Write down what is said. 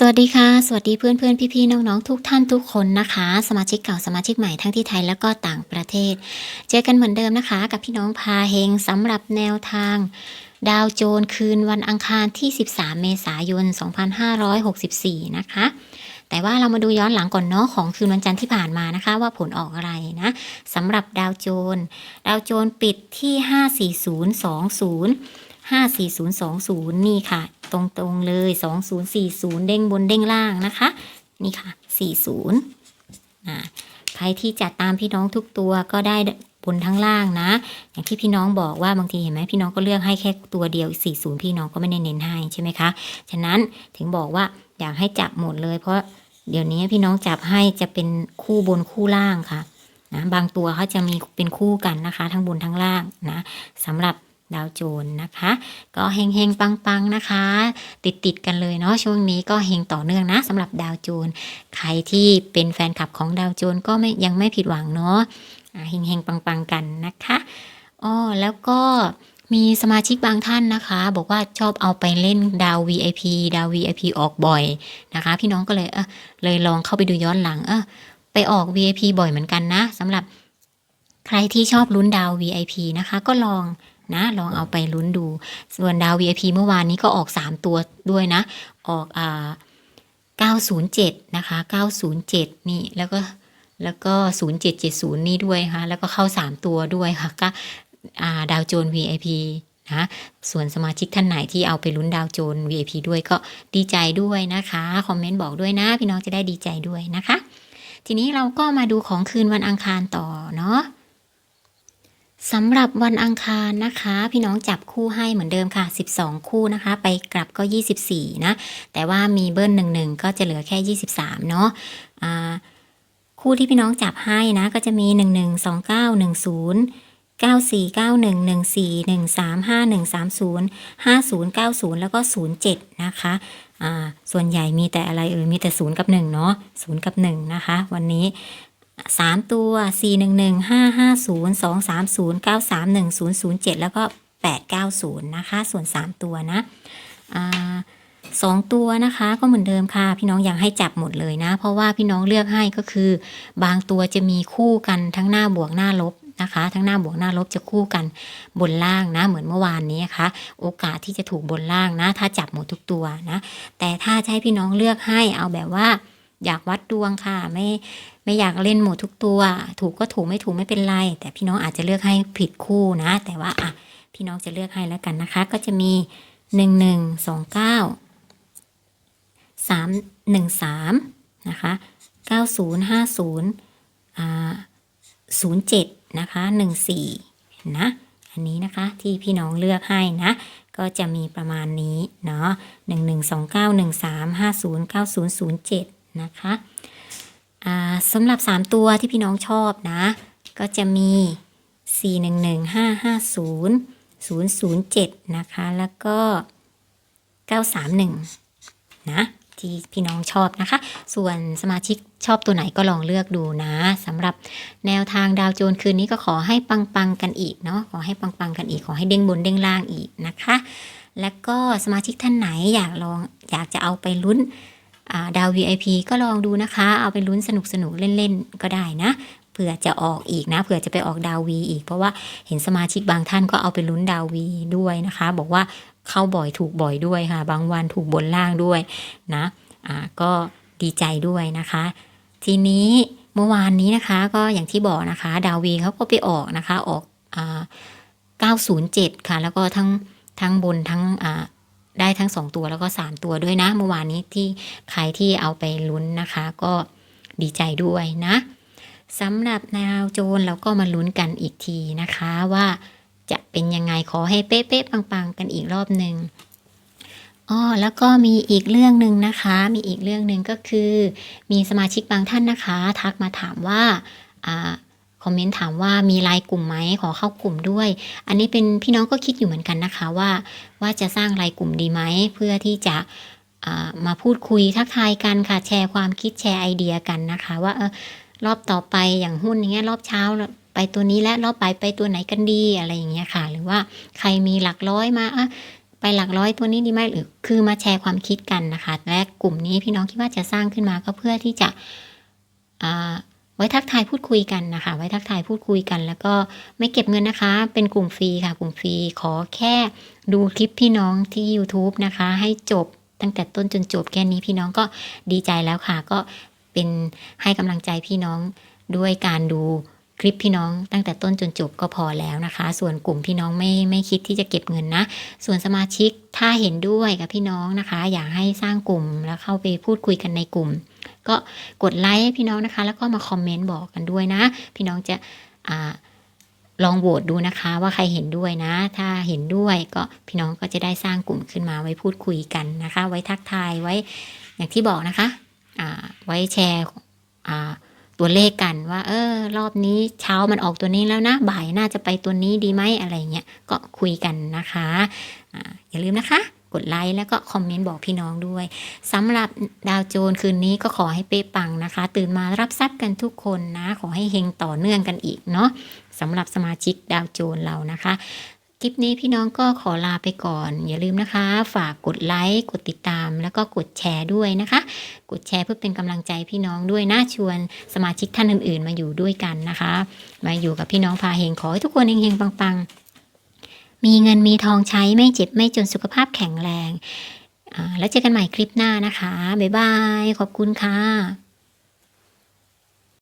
สวัสดีค่ะ สวัสดีเพื่อนเพื่อนพี่ๆน้องๆทุกท่านทุกคนนะคะ สมาชิกเก่าสมาชิกใหม่ทั้งที่ไทยแล้วก็ต่างประเทศ เจอกันเหมือนเดิมนะคะ กับพี่น้องพาเฮงสำหรับแนวทาง ดาวโจนคืนวันอังคารที่ 13 เมษายน 2564 นะคะ แต่ว่าเรามาดูย้อนหลังก่อนเนาะของคืนวันจันทร์ที่ผ่านมานะคะ ว่าผลออกอะไรนะสำหรับดาวโจน ดาวโจนปิดที่ 54020 54020 นี่ค่ะ ตรงๆเลย 2040 เด้งบนเด้งล่างนะคะ นี่ค่ะ 40อ่าใครที่จัดตามพี่น้องทุกตัวก็ได้บนทั้งล่างนะ อย่างที่พี่น้องบอกว่าบางทีเห็นไหมพี่น้องก็เลือกให้แค่ตัวเดียว 40 พี่น้องก็ไม่ได้เน้นให้ใช่ไหมคะ ฉะนั้นถึงบอกว่าอยากให้จับหมดเลย เพราะเดี๋ยวนี้พี่น้องจับให้จะเป็นคู่บนคู่ล่างค่ะนะบางตัวเขาจะมีเป็นคู่กันนะคะ ทั้งบนทั้งล่างนะสำหรับ ดาวโจนนะคะ ก็เฮงเฮงปังปังๆนะคะ ติดติดกันเลยเนาะช่วงนี้ก็เฮงต่อเนื่องนะสำหรับดาวโจน ใครที่เป็นแฟนคลับของดาวโจนก็ไม่ยังไม่ผิดหวังเนาะเฮงเฮงปังปังๆกันนะคะอ๋อแล้วก็มีสมาชิกบางท่านนะคะ บอกว่าชอบเอาไปเล่นดาว VIP ดาว VIP ออกบ่อยนะคะ พี่น้องก็เลยเออเลยลองเข้าไปดูย้อนหลังเออไปออก VIP บ่อยเหมือนกันนะสำหรับใครที่ชอบลุ้นดาว VIP นะคะ ก็ลอง นะลองเอาไปลุ้นดู ส่วนดาว VIP เมื่อวานนี้ก็ออก 3 ตัวด้วยนะ ออกอ่า907 นะคะ 907 นี่แล้วก็แล้วก็ 0770 นี่ด้วยค่ะแล้วก็เข้า 3 ตัวด้วยค่ะก็าดาวโจน VIP นะส่วนสมาชิกท่านไหนที่เอาไปลุ้นดาวโจน VIP ด้วยก็ดีใจด้วยนะคะ คอมเมนต์บอกด้วยนะ พี่น้องจะได้ดีใจด้วยนะคะ ทีนี้เราก็มาดูของคืนวันอังคารต่อเนาะ สำหรับวันอังคารนะคะ พี่น้องจับคู่ให้เหมือนเดิมค่ะ 12 คู่นะคะ ไปกลับก็ 24 นะ แต่ว่ามีเบิ้ลหนึ่งๆก็จะเหลือแค่ 23 เนาะอ่าคู่ที่พี่น้องจับให้นะ ก็จะมี 11 29 10 94 91 14 13 51 30 50 90 แล้วก็ 07 นะคะส่วนใหญ่มีแต่อะไรเอ่ยมีแต่ 0 กับ 1 เนาะ0กับ 1 นะคะ วันนี้ สามตัว4 1 1 5 5 0 2 3 0 9 3 1 0 0 7แล้วก็8 9 0นะคะ ส่วน3ตัวนะสองตัวนะคะก็เหมือนเดิมค่ะ พี่น้องอยากให้จับหมดเลยนะ เพราะว่าพี่น้องเลือกให้ก็คือ บางตัวจะมีคู่กันทั้งหน้าบวกหน้าลบนะคะ ทั้งหน้าบวกหน้าลบจะคู่กันบนล่างนะ เหมือนเมื่อวานนี้นะคะโอกาสที่จะถูกบนล่างนะ ถ้าจับหมดทุกตัวนะ แต่ถ้าให้พี่น้องเลือกให้เอาแบบว่า อยากวัดดวงค่ะ ไม่ไม่อยากเล่นหมดทุกตัว ถูกก็ถูกไม่ถูกไม่เป็นไร แต่พี่น้องอาจจะเลือกให้ผิดคู่นะ แต่ว่าอะพี่น้องจะเลือกให้แล้วกันนะคะ ก็จะมีหนึ่งหนึ่งสองเก้าสามหนึ่งสามนะคะเก้าศูนย์ห้าศูนย์อ่าศูนย์เจ็ดนะคะหนึ่งสี่นะอันนี้นะคะที่พี่น้องเลือกให้นะ ก็จะมีประมาณนี้เนาะหนึ่งหนึ่งสองเก้าหนึ่งสามห้าศูนย์เก้าศูนย์ศูนย์เจ็ด นะคะสำหรับ 3 ตัวที่พี่น้องชอบนะ ก็จะมี 4 1 1 5 5 0 0 0 7 นะคะ แล้วก็ 931 นะที่พี่น้องชอบนะคะ ส่วนสมาชิกชอบตัวไหนก็ลองเลือกดูนะสำหรับแนวทางดาวโจนคืนนี้ก็ขอให้ปังๆกันอีกเนาะขอให้ปังๆกันอีกขอให้เด้งบนเด้งล่างอีกนะคะ แล้วก็สมาชิกท่านไหนอยากลองอยากจะเอาไปลุ้น ดาว VIP ก็ลองดูนะคะ เอาไปลุ้นสนุกสนุกเล่นๆ ก็ได้นะเผื่อจะออกอีกนะเผื่อจะไปออกดาววีอีก เพราะว่าเห็นสมาชิกบางท่านก็เอาไปลุ้นดาววีด้วยนะคะ บอกว่าเข้าบ่อยถูกบ่อยด้วยค่ะ บางวันถูกบนล่างด้วยนะก็ดีใจด้วยนะคะ ทีนี้เมื่อวานนี้นะคะ ก็อย่างที่บอกนะคะ ดาววีเขาก็ไปออกนะคะออกอ907 ค่ะ แล้วก็ทั้งทั้งบนทั้งอ่า ได้ทั้ง 2 ตัวแล้วก็ 3 ตัวด้วยนะ เมื่อวานนี้ที่ใครที่เอาไปลุ้นนะคะ ก็ดีใจด้วยนะสำหรับดาวโจนเราก็มาลุ้นกันอีกทีนะคะว่าจะเป็นยังไงขอให้เป๊ะๆปังๆ กันอีกรอบหนึ่งอ้อแล้วก็มีอีกเรื่องหนึ่งนะคะ มีอีกเรื่องหนึ่งก็คือ มีสมาชิกบางท่านนะคะ ทักมาถามว่าอ่า คอมเมนต์ถามว่ามีไลน์กลุ่มไหมขอเข้ากลุ่มด้วย อันนี้เป็นพี่น้องก็คิดอยู่เหมือนกันนะคะว่าว่าจะสร้างรายกลุ่มดีไหมเพื่อที่จะมาพูดคุยทักทายกันค่ะแชร์ความคิดแชร์ไอเดียกันนะคะ ว่าเออรอบต่อไปอย่างหุ้นอย่างเงี้ยรอบเช้าไปตัวนี้และรอบไปไปตัวไหนกันดีอะไรอย่างเงี้ยค่ะ หรือว่าใครมีหลักร้อยมาอะไปหลักร้อยตัวนี้ดีไหมหรือคือมาแชร์ความคิดกันนะคะ และกลุ่มนี้พี่น้องคิดว่าจะสร้างขึ้นมาก็เพื่อที่จะ ไว้ทักทายพูดคุยกันนะคะ ไว้ทักทายพูดคุยกัน แล้วก็ไม่เก็บเงินนะคะ เป็นกลุ่มฟรีค่ะ กลุ่มฟรีขอแค่ดูคลิปพี่น้องที่ YouTube นะคะ ให้จบตั้งแต่ต้นจนจบแค่นี้พี่น้องก็ดีใจแล้วค่ะ ก็เป็นให้กำลังใจพี่น้องด้วยการดูคลิปพี่น้องตั้งแต่ต้นจนจบก็พอแล้วนะคะ ส่วนกลุ่มพี่น้องไม่ไม่คิดที่จะเก็บเงินนะ ส่วนสมาชิกถ้าเห็นด้วยกับพี่น้องนะคะ อยากให้สร้างกลุ่มแล้วเข้าไปพูดคุยกันในกลุ่ม ก็กดไลค์ให้พี่น้องนะคะ แล้วก็มาคอมเมนต์บอกกันด้วยนะ พี่น้องจะอลองโหวตดูนะคะว่าใครเห็นด้วยนะ ถ้าเห็นด้วยก็พี่น้องก็จะได้สร้างกลุ่มขึ้นมาไว้พูดคุยกันนะคะ ไว้ทักทายไว้อย่างที่บอกนะคะไว้แชร์ตัวเลขกันว่า เออ รอบนี้เช้ามันออกตัวนี้แล้วนะ บ่ายน่าจะไปตัวนี้ดีไหมอะไรเงี้ยก็คุยกันนะคะออย่าลืมนะคะ กดไลค์แล้วก็คอมเมนต์บอกพี่น้องด้วยสำหรับดาวโจนคืนนี้ก็ขอให้เป๊ะปังนะคะ ตื่นมารับทรัพย์กันทุกคนนะ ขอให้เฮงต่อเนื่องกันอีกเนาะสำหรับสมาชิกดาวโจนเรานะคะคลิปนี้พี่น้องก็ขอลาไปก่อน อย่าลืมนะคะ ฝากกดไลค์กดติดตาม แล้วก็กดแชร์ด้วยนะคะ กดแชร์เพื่อเป็นกำลังใจพี่น้องด้วยนะชวนสมาชิกท่านอื่นๆ มาอยู่ด้วยกันนะคะ มาอยู่กับพี่น้องพาเฮงขอให้ทุกคนเฮงๆปังๆ มีเงินมีทองใช้ไม่เจ็บไม่จนสุขภาพแข็งแรง แล้วเจอกันใหม่คลิปหน้านะคะ บ๊ายบาย ขอบคุณค่ะ